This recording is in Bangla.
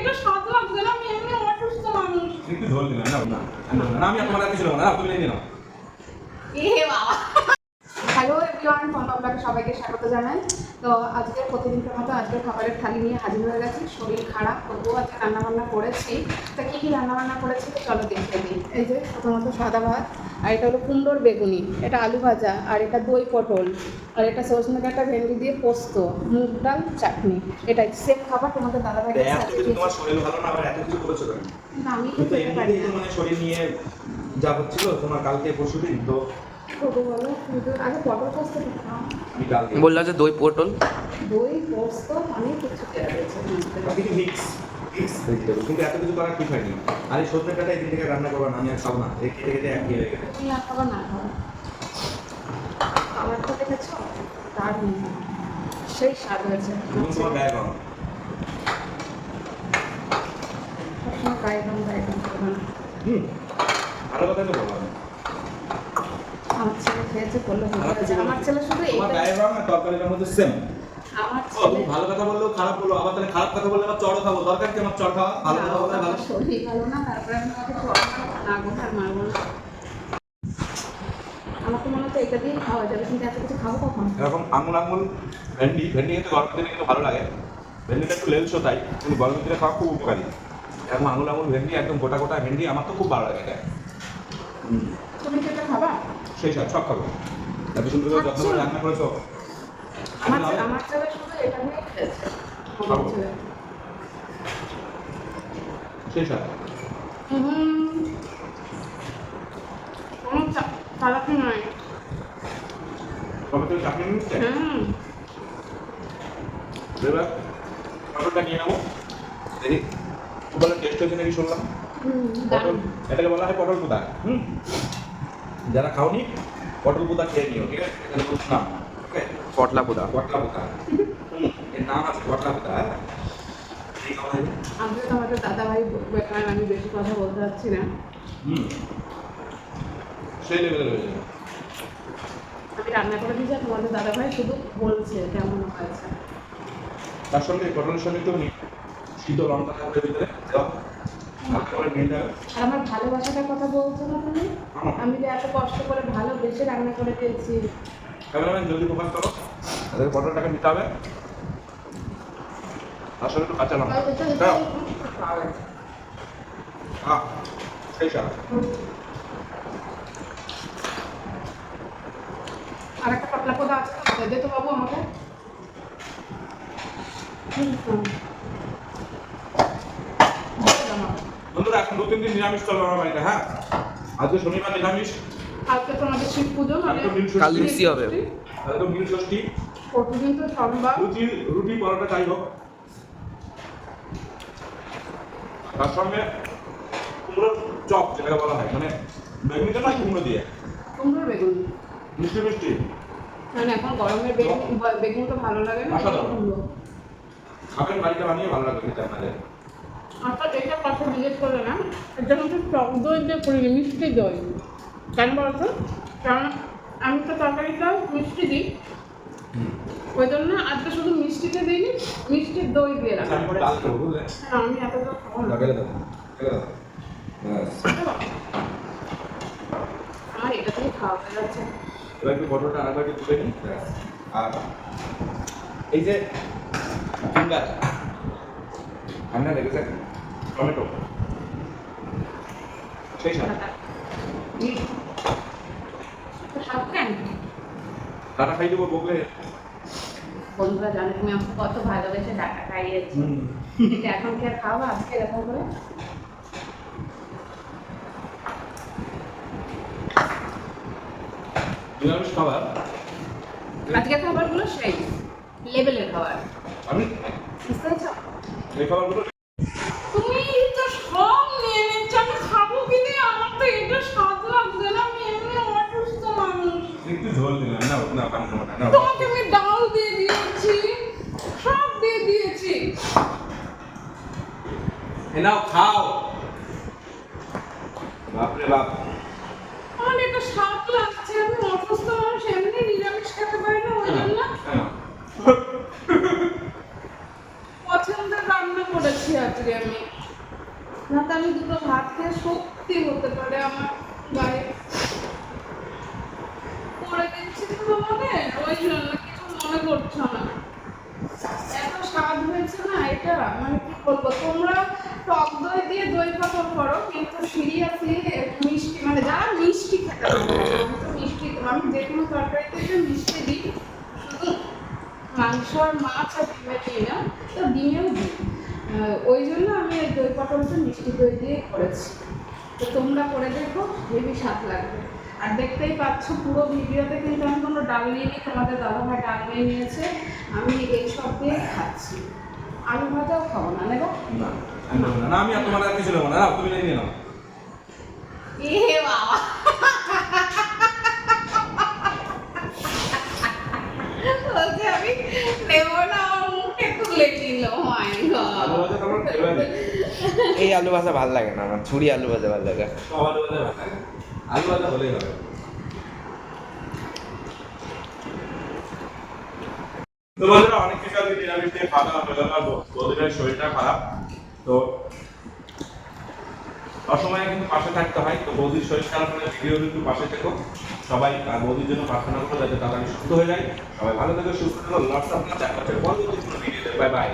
এটা স্বাদ লাগছে না আমি এমনি অসুস্থ মানুষ। একটু ঝোল দিলাম না না না আমি আপনার কিছু না না, নিয়ে নাও। এ বাবা। হ্যালো এভরিওয়ান আপনাকে সবাইকে স্বাগত জানাই। তো আজকে প্রতিদিনকার মতো আজকে খাবারের থালি নিয়ে হাজির হয়ে গেছি। শরীর খারাপ তবুও আজকে রান্নাবান্না করেছি। তা কী কী রান্নাবান্না করেছি চলো দেখে দিই এই যে প্রথমত সাদা ভাত আর এটা হলো কুমড়োর বেগুনি এটা আলু ভাজা আর এটা দই পটল আর এটা সজনে ডাঁটা ভেন্ডি দিয়ে পোস্ত মুগ ডাল চাটনি। এটাই সেম খাবার তোমাদের এত কিছু তোমার শরীর ভালো না আবার এত কিছু করেছ কেন? আমি তো এমনিতেই না। মানে শরীর নিয়ে যা হচ্ছিল তোমার কালকে পরশু দিন তো বলল যে দই পটল। দই পোস্ত অনেক কিছু কিছু মিক্স ভেজিটেবল কিন্তু এত কিছু করা ঠিক হয়নি। আর এই সজনে কাটা এদিন থেকে রান্না করব না আমি আর খাব না। এই খেতে খেতে এক হয়ে গেছে। তুমি আর না খাও খাবারটা দেখেছ তার সেই স্বাদ হয়েছে। এবং তোমার গায়ে গরম। সবসময় গায়ে গাম গায়ে গাম করবে না। হুম ভালো কথা তো বললাম আমার ছেলে খেয়েছে বলল আমার ছেলে শুধু তোমার গায়ে আর তরকারিটার মধ্যে সেম ভালো কথা বললেও খারাপ বলল আবার তাহলে খারাপ কথা বললে আবার চড়ও খাব। দরকার কি আমার চড় খাওয়া? ভালো কথা বললে ভালো শরীর ভালো না তারপরে আমি তোমাকে চড় না গোটা আর মারবো না। আমার তো মনে হচ্ছে এটা দিয়েই খাওয়া যাবে কিন্তু এত কিছু খাব কখন? এরকম আঙুল আঙুল ভেন্ডি ভেন্ডি খেতে গরমের দিনে কিন্তু ভালো লাগে। ভেন্ডিটা একটু লেলসো তাই কিন্তু গরমের দিনে খাওয়া খুব উপকারী। এরকম আঙুল আঙুল ভেন্ডি একদম গোটা গোটা ভেন্ডি আমার তো খুব ভালো লাগে এটা তুমি কি খাবা? সেই সব সব খাব। এত সুন্দর যত্ন করে রান্না করেছ। আমার আমার ছেলে শুধু এটা নিয়ে খেয়েছে আমার খাব। ছেলে সেই সব হুম কোনো চালাকি নয়। তবে তুমি চাকরি নিচ্ছে? হুম। এবার পটলটা নিয়ে নেব দেখি। বলে টেস্ট হয়েছে নাকি শুনলাম। পটল এটাকে বলা হয় পটল পুদা। হুম। যারা খাওনি পটল পুদা খেয়ে নিও ঠিক আছে? না। পটলা পোদা পটলা পুদা হুম এর নাম আছে পটলা পুদা হ্যাঁ? এই খাওয়া যাবে? আমি তো আমাদের দাদাভাই বলবে কারণ আমি বেশি কথা বলতে পারছি না। হুম। সেই লেভেলের হয়ে যাবে। আমি রান্না করে দিয়েছি তোমাদের দাদাভাই শুধু বলছে কেমন হয়েছে। তার সঙ্গে পটলের সঙ্গে একটু সিদ্ধ লঙ্কা থাকবে ভিতরে। আর আমার ভালোবাসাটার কথা বলছো না তুমি? আমি যে এত কষ্ট করে ভালোবেসে রান্না করে দিয়েছি। ক্যামেরাম্যান জলদি করো। তাদেরকে পটলটাকে নিতে হবে। সঙ্গে একটু কাঁচা লঙ্কা। দাও। সেই সারা। আর একটা পাতলা কোদা আছে তো দে বাবু আমাকে। বন্ধুরা এখন দু তিন দিন নিরামিষ চলবে আমার বাড়িতে হ্যাঁ? আজকে শনিবার নিরামিষ। কালকে তো আমাদের শিব পুজো মানে কাল মিক্সি হবে। ষষ্ঠী। প্রতিদিন তো সোমবার রুটি রুটি পরোটা যাই হোক। তার সঙ্গে কুমড়োর চপ যেটাকে বলা হয় মানে বেগুনিটা নয় কুমড়ো দিয়ে। কুমড়োর বেগুন। মিষ্টি মিষ্টি। মানে এখন গরমের বেগুন বেগুন তো ভালো লাগে না। খাবেন বাড়িতে বানিয়ে ভালো লাগবে খেতে আপনাদের। আচ্ছা কথা জিজ্ঞেস না এটা হচ্ছে টক দই দিয়ে করি মিষ্টি দই। কেন বলতো কারণ আমি তো তরকারিটা মিষ্টি দিই। ওই জন্য আজকে শুধু মিষ্টিতে দিইনি মিষ্টির দই দিয়ে আচ্ছা, আমি ডাল দেবো বুঝলে আমি এত তো খাব না। এটা খাওয়া হয়ে যাচ্ছে। এবার একটু পটলটা আরেকবার একটু তুলে নিই। আর এই যে ফিঙ্গার ঠান্ডা লেগেছে টমেটো। সেই সাথে। খাই দেবো বন্ধুরা জানে তুমি আমাকে কত ভালোবেসে খাইয়েছি এটা এখন কি আর খাওয়া? আজকে এরকম করে? নিরামিষ খাবার? আজকে খাবারগুলো সেই লেভেলের খাবার। আমি? বুঝতে পেরেছ? এই খাবারগুলো তুমি তো সব নিয়ে নিচ্ছ আমি খাব কি দিয়ে আমার তো এটা স্বাদ লাগছে না আমি এমনি অসুস্থ মানুষ একটু ঝোল দিলাম না না কাম না না তোমাকে আমি ডাল দিয়ে দিয়েছি সব দিয়ে দিয়েছি নাও খাও বাপরে বাপ আমার স্বাদ লাগছে আমি অসুস্থ মানুষ এমনি নিরামিষ খেতে পারি না ওই জন্য। পছন্দের রান্না করেছি আজকে আমি না তো আমি দুটো ভাত খেয়ে সত্যি হতে পারে আমার গায়ে করে দিচ্ছি ওই জন্য কিছু মনে করছ না? এত স্বাদ হয়েছে না এটা? মানে কি বলব, তোমরা টক দই দিয়ে দই পাতল করো, কিন্তু সিরিয়াসলি মিষ্টি মানে যারা মিষ্টি খেতে মিষ্টি, আমি যে কোনো তরকারিতে মিষ্টি দিই, শুধু মাংস আর মাছ আর ডিমে দিই না, তো ডিমেও দিই। ওই জন্য আমি দই পটলটা মিষ্টি দই দিয়ে করেছি। তো তোমরা করে দেখো হেবি স্বাদ লাগবে। আর দেখতেই পাচ্ছ পুরো ভিডিওতে কিন্তু আমি কোনো ডাল নিইনি তোমাদের দাদাভাই ডাল নিয়ে নিয়েছে আমি এই সব দিয়ে খাচ্ছি। আলু ভাজাও খাব না নেব? না আমি আর তোমার আর কিছু নেব না। তুমি নিয়ে নাও। এ বাবা। আমি নেব না আমার মুখে তুলে নিল মাই আলু ভাজা এই আলু ভাজা ভালো লাগে না আমার ছুরি আলু ভাজা ভালো লাগে। সব আলু ভাজা ভালো লাগে। আলু ভাজা হলেই হবে। তো বন্ধুরা, অনেক কিছু আজকে নিরামিষ দিয়ে খাওয়া শরীরটা খারাপ। তো অসময়ে কিন্তু পাশে থাকতে হয়, তো বৌদির শরীর খারাপ হলে ভিডিও কিন্তু পাশে থেকো। সবাই বৌদির জন্য প্রার্থনা করো যাতে তাড়াতাড়ি সুস্থ হয়ে যায়। সবাই ভালো থেকো, সুস্থ থেকো। লটস অফ দেখা হচ্ছে পরবর্তী ভিডিওতে বাই বাই